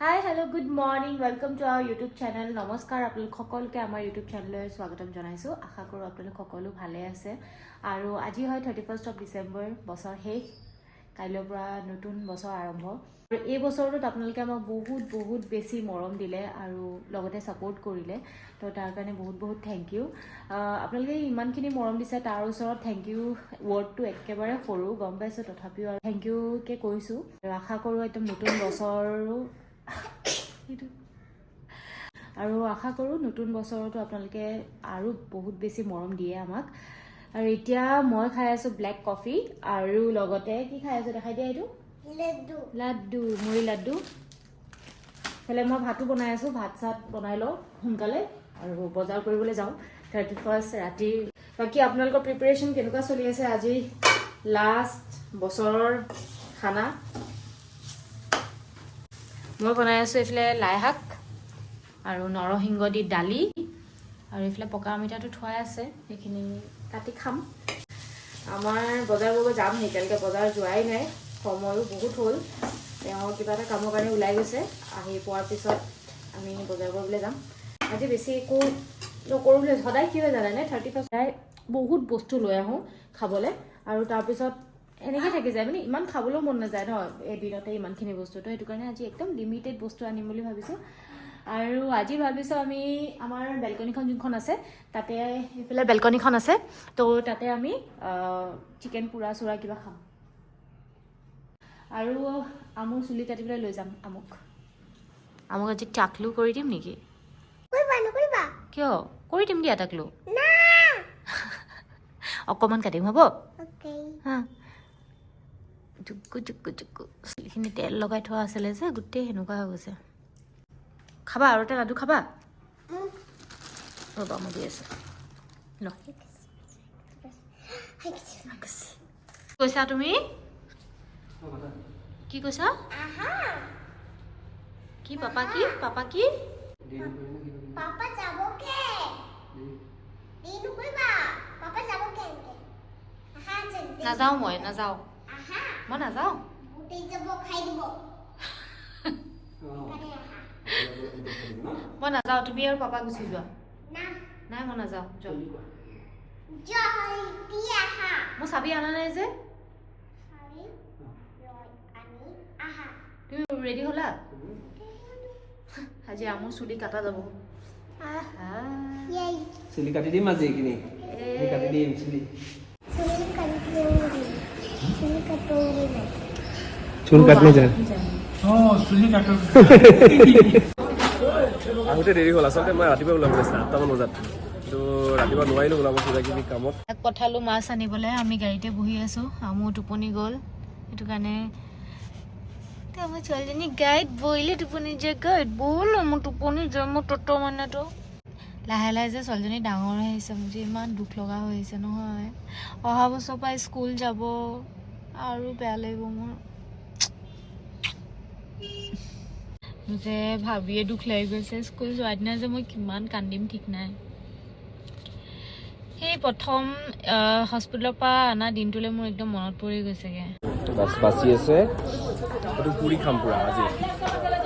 Hi hello' good morning welcome to our YouTube channel নমস্কাৰ আপোনালোক সকলোকে আমাৰ ইউটিউব চেনেললৈ স্বাগতম জনাইছোঁ। আশা কৰোঁ আপোনালোক সকলো ভালে আছে। আৰু আজি হয় থাৰ্টি ফাৰ্ষ্ট অফ ডিচেম্বৰ বছৰ শেষ। কাইলৈৰ পৰা নতুন বছৰ আৰম্ভ। আৰু এই বছৰটোত আপোনালোকে আমাক বহুত বহুত বেছি মৰম দিলে আৰু লগতে ছাপোৰ্ট কৰিলে। তো তাৰ কাৰণে বহুত বহুত থেংক ইউ আপোনালোকে ইমানখিনি মৰম দিছে তাৰ ওচৰত থেংক ইউ ৱৰ্ডটো একেবাৰে সৰু গম পাইছোঁ। তথাপিও আৰু থেংক ইউকে কৈছোঁ। আৰু আশা কৰোঁ একদম নতুন বছৰো সেইটো আৰু আশা কৰোঁ নতুন বছৰতো আপোনালোকে আৰু বহুত বেছি মৰম দিয়ে আমাক। আৰু এতিয়া মই খাই আছোঁ ব্লেক কফি আৰু লগতে কি খাই আছোঁ দেখাই দিয়া এইটো? লাড্ডু। লাড্ডু মুড়ি লাড্ডু। এইফালে মই ভাতো বনাই আছোঁ ভাত চাত বনাই লওঁ সোনকালে আৰু বজাৰ কৰিবলৈ যাওঁ। থাৰ্টি ফাৰ্ষ্ট ৰাতি। বাকী আপোনালোকৰ প্ৰিপেৰেশ্যন কেনেকুৱা চলি আছে আজি? লাষ্ট বছৰৰ খানা? মই বনাই আছোঁ এইফালে লাই শাক আৰু নৰসিংহ দি দালি আৰু এইফালে পকা অমিতাটো থোৱাই আছে, সেইখিনি কাটি খাম। আমাৰ বজাৰ কৰিব যাম এতিয়ালৈকে বজাৰ যোৱাই নাই, সময়ো বহুত হ'ল। তেওঁ কিবা এটা কামৰ কাৰণে ওলাই গৈছে, আহি পোৱাৰ পিছত আমি বজাৰ কৰিবলৈ যাম। আজি বেছি একো নকৰোঁ সদায় কি হয় জানেনে থাৰ্টি ফাৰ্ষ্ট বহুত বস্তু লৈ আহোঁ খাবলৈ। আৰু তাৰপিছত এনেকৈ থাকি যায় মানে ইমান খাবলৈও মন নাযায় ন এদিনতে ইমানখিনি বস্তু। তো সেইটো কাৰণে আজি একদম লিমিটেড বস্তু আনিম বুলি ভাবিছোঁ। আৰু আজি ভাবিছোঁ আমি আমাৰ বেলকনিখন যোনখন আছে তাতে এইফালে বেলকনিখন আছে তো তাতে আমি চিকেন পোৰা চোৰা কিবা খাম। আৰু আমুৰ চুলি কাটিবলৈ লৈ যাম আমুক। আমুক আজি টাকলু কৰি দিম নেকি? কৰিবা কিয়? কৰি দিম দিয়া টাকলু অকণমান কাটিম হ'ব? হা। জুকু জুকু জুকু চুলিখিনি তেল লগাই থোৱা আছিলে যে গোটেই সেনেকুৱা হৈ গৈছে খাবা আৰু এটা লাডু খাবা ৰ'বা মই দি আছোঁ কৈছা তুমি কি কৈছা কি পাপা কি পাপা কি নাযাওঁ মই নাযাওঁ মই নাযাওঁ মই নাযাওঁ তুমি আৰু পাপা গুচি যোৱা না নাই মই নাযাওঁ মই চাবি অনা নাই যে আনি তুমি ৰেডি হ'লা আজি আমুৰ চুলি কাটা যাব চুলি কাটি দিম আজি এইখিনি চুলি কাটি দিম চুলি চুলি কাটনে যায়। আহোঁতে দেৰি হ'ল আচলতে মই ৰাতিপুৱা ওলাব লাগিছিলে আঠটামান বজাত। কিন্তু ৰাতিপুৱা নোৱাৰিলোঁ ওলাব কিবা কিবি কামত। তাক পঠালোঁ মাছ আনিবলৈ আমি গাড়ীতে বহি আছোঁ আমো টোপনি গ'ল। সেইটো কাৰণে এতিয়া আমাৰ ছোৱালীজনী গাড়ীত বহিলে টোপনি যায় গাড়ীত বহল মোৰ টোপনি যায় মোৰ তত মানেতো। লাহে লাহে যে ছোৱালীজনী ডাঙৰ হৈ আহিছে মোৰ যে ইমান দুখ লগা হৈ আহিছে নহয়। অহা বছৰৰ পৰা স্কুল যাব। আৰু বেয়া লাগিব মোৰ যে ভাবিয়ে দুখ লাগি গৈছে স্কুল যোৱাৰ দিনা যে মই কিমান কান্দিম ঠিক নাই। সেই প্ৰথম হস্পিটেলৰ পৰা অনা দিনটোলৈ মোৰ একদম মনত পৰি গৈছেগৈ। বাচি আছে। এইটো পুৰি খাম পূৰা আজি।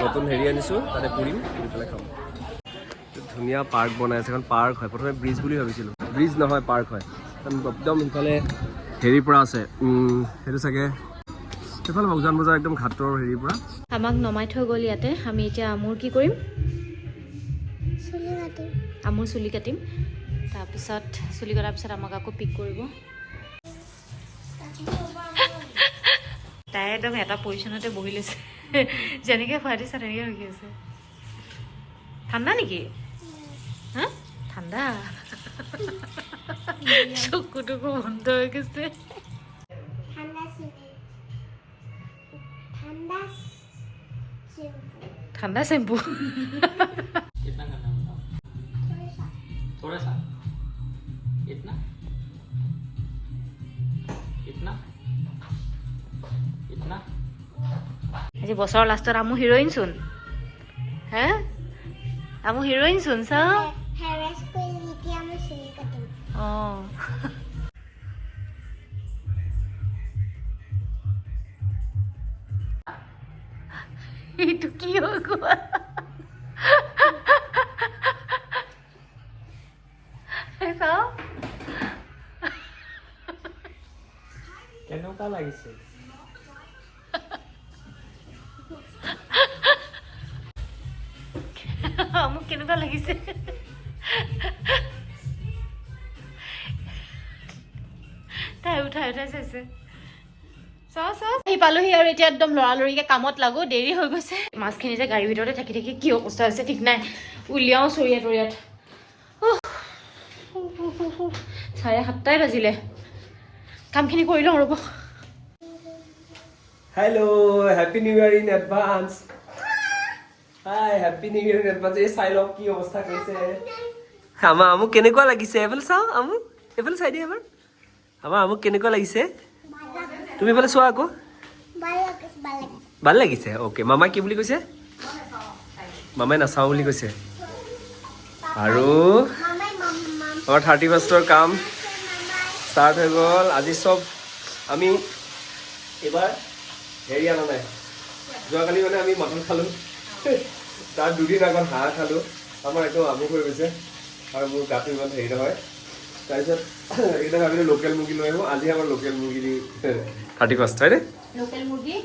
নতুন হেৰি আনিছোঁ তাতে পুৰিম পুৰি পেলাই খাম। ধুনীয়া পাৰ্ক বনাই আছে এখন পাৰ্ক হয়। প্ৰথমে ব্ৰিজ বুলি ভাবিছিলোঁ। ব্ৰিজ নহয় পাৰ্ক হয়। একদম সিফালে হেৰিৰ পৰা আছে। সেইটো চাগে। সেইফালে উজান বজাৰ একদম ঘাটৰ হেৰিৰ পৰা। আমাক নমাই থৈ গ'ল ইয়াতে। আমি এতিয়া আমুৰ কি কৰিম? আমুৰ চুলি কাটিম। তাৰপিছত চুলি কটাৰ পিছত আমাক আকৌ পিক কৰিব। তাই একদম এটা পজিশ্যনতে বহি লৈছে। যেনেকৈ খুৱাই দিছে তেনেকৈ ৰখি আছে। ঠাণ্ডা নেকি? হা? ঠাণ্ডা চকু টকু বন্ধ হৈ গৈছে ঠাণ্ডা চিম্পু ঠাণ্ডা চিম্পু ঠাণ্ডা চেম্পু कितना करना है बताओ थोड़ा सा इतना इतना इतना আজি বছৰৰ লাষ্টত আমু হিৰইন চোন হে আমু হিৰইন চোন চাওঁ কাটিম অঁ এইটো কি হৈ গ'ল এই চাওঁ কেনেকুৱা লাগিছে মোক কেনেকুৱা লাগিছে তাই উঠাই উঠাই চাইছে। চাওঁ চাওঁ। আহি পালোহি আৰু এতিয়া একদম লৰালৰিকে কামত লাগো দেৰি হৈ গৈছে। মাছখিনি যে গাড়ীৰ ভিতৰতে থাকি থাকি কি অৱস্থা হৈছে ঠিক নাই। উলিয়াওঁ চৰিয়াত তৰিয়াত। চাৰে সাতটাই বাজিলে। কামখিনি কৰি লওঁ ৰ'ব। Hello' happy new year in advance hi happy new year in advance এই চাই লওক কি অৱস্থা কৰিছে। আমাৰ আমুক কেনেকুৱা লাগিছে? এইফালে চাওঁ আমুক। এইফালে চাই দিয়া এবাৰ। আমাৰ আমুক কেনেকুৱা লাগিছে? তুমি এইফালে চোৱা আকৌ। ভালো লাগিছে অ'কে মামাই কি বুলি কৈছে? মামাই নাচাওঁ বুলি কৈছে। আৰু আমাৰ থাৰ্টি ফাৰ্ষ্টৰ কাম ষ্টাৰ্ট হৈ গ'ল। আজি চব আমি এইবাৰ হেৰি অনা নাই। যোৱাকালি মানে আমি মটন খালোঁ। তাৰ দুদিন আগত হাঁহ খালোঁ। আমাৰ একদম আমুক হৈ গৈছে। আৰু মোৰ গাটো ইমান হেৰি নহয়। তাৰপিছত এইকেইটা ভাবিলোঁ লোকেল মুৰ্গী লৈ আহোঁ আজি আমাৰ লোকেল মুৰ্গী দি থাৰ্টি ফাৰ্ষ্ট হয়নে লোকেল মুৰ্গী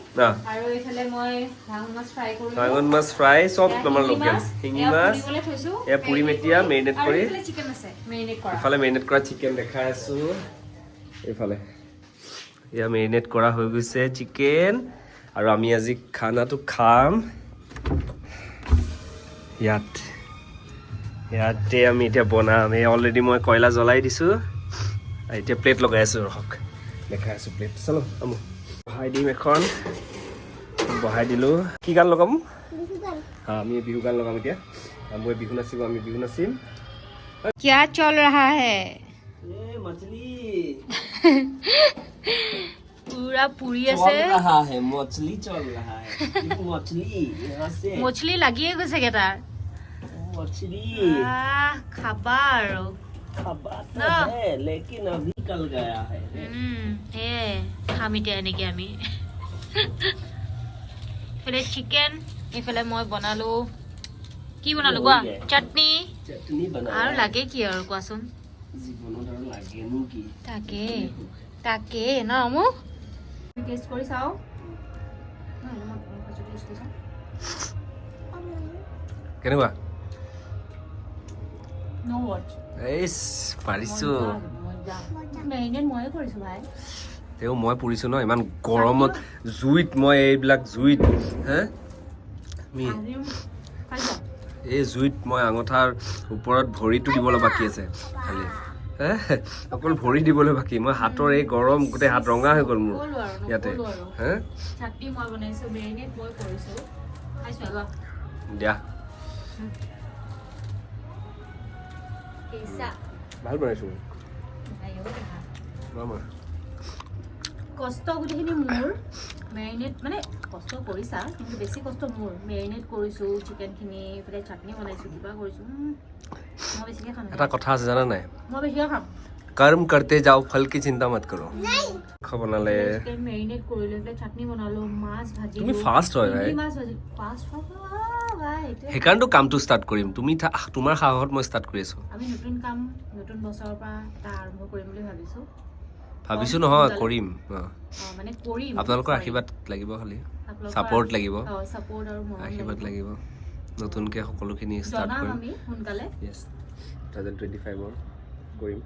আৰু এইফালে মই ভাঙন মাছ ফ্ৰাই চব আমাৰ লোকেল শিঙি মাছ এয়া chicken আছে, marinate কৰা। ইফালে মেৰিনেট কৰা চিকেন দেখাই আছো। এইফালে এয়া মেৰিনেট কৰা হৈ গৈছে চিকেন আৰু আমি আজি খানাটো খাম। ইয়াত। ইয়াতে আমি এতিয়া বনাম এই অলৰেডি মই কয়লা জ্বলাই দিছোঁ আৰু এতিয়া প্লেট লগাই আছোঁ ৰখক দেখাই আছোঁ প্লেট চলো আমো বহাই দিম এখন বহাই দিলোঁ কি গান লগাম বিহু গান হা আমি বিহু গান লগাম এতিয়া মই বিহু নাচিব আমি বিহু নাচিম क्या चल रहा है ए मछली पूरा पूरी चल আছে रहा है मछली चल रहा है ये मछली यहाँ से মছলি লাগিয়ে গৈছেগে তাৰ मछली আহ, খাবা আৰু खबा तो ना। है लेकिन अभी कल गया है উম, সেয়াই খাম এতিয়া এনেকে আমি এইফালে চিকেন এইফালে মই বনালো কি বনালো কোৱা হৈ যায়। চাটনি चटनी बना আৰু লাগে কি আৰু কোৱাচোন জীৱনত আৰু লাগেনো কি তাকে তাকে ন মোক টেষ্ট কৰি চাওঁ কেনেকুৱা নো ৱৰ্ডছ এই পাৰিছো। মেৰিনেট ময়ে কৰিছোঁ ভাই। তেওঁ মই পৰিছো ন ইমান গৰমত। জুইত মই এইবিলাক জুইত হে? এই জুইত মই আঙঠাৰ ওপৰত ভৰিটো দিবলৈ বাকী আছে খালি। অকল ভৰি দিবলৈ বাকী মই হাতৰ এই গৰম গোটেই হাত ৰঙা হৈ গ'ল মোৰ ইয়াতে। নক'লো আৰু হে চাটনি মই বনাইছোঁ মেৰিনেট মই কৰিছোঁ খাইছোঁ আগত দিয়া কেঁচা ভালো বনাইছো আইঅ, দেহা। মামা কষ্ট গোটেইখিনি মোৰ মেৰিনেট মানে কষ্ট কৰিছা কিন্তু বেছি কষ্ট মোৰ মেৰিনেট কৰিছোঁ চিকেনখিনি এইফালে চাটনি বনাইছোঁ কিবা কৰিছোঁ উম, মই বেছিকৈ খাম এটা কথা আছে জানা নাই মই বেছিকৈ খাম কৰ্ম কৰতে যাও ফল কি চিন্তা মত কৰো খাব বনালে চিকেন মেৰিনেট কৰিলোঁ এইফালে চাটনি বনালোঁ মাছ ভাজি তুমি fast হয়, ভাই। মাছ ভাজি ফাষ্ট ভাই এইটোৱে সেইকাৰণেতো কামটো ষ্টাৰ্ট কৰিম। তুমি তোমাৰ সাহসত মই ষ্টাৰ্ট কৰি আছো। আমি নতুন কাম নতুন বছৰৰ পৰা এটা আৰম্ভ কৰিম বুলি ভাবিছোঁ। ভাবিছো নহয় কৰিম মানে কৰিম আপোনালোকৰ. আশীৰ্বাদ লাগিব খালি। ছাপৰ্ট লাগিব। আশীৰ্বাদ লাগিব। নতুনকৈ সকলোখিনি ষ্টাৰ্ট কৰিম। আমি সোনকালে। টু থাউজেণ্ড টুৱেণ্টি ফাইভৰ কৰিম।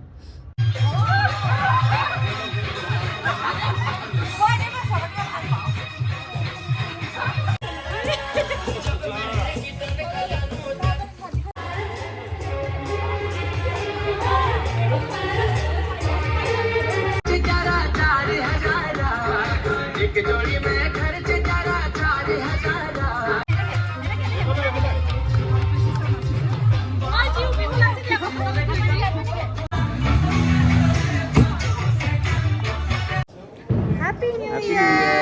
Happy New Year!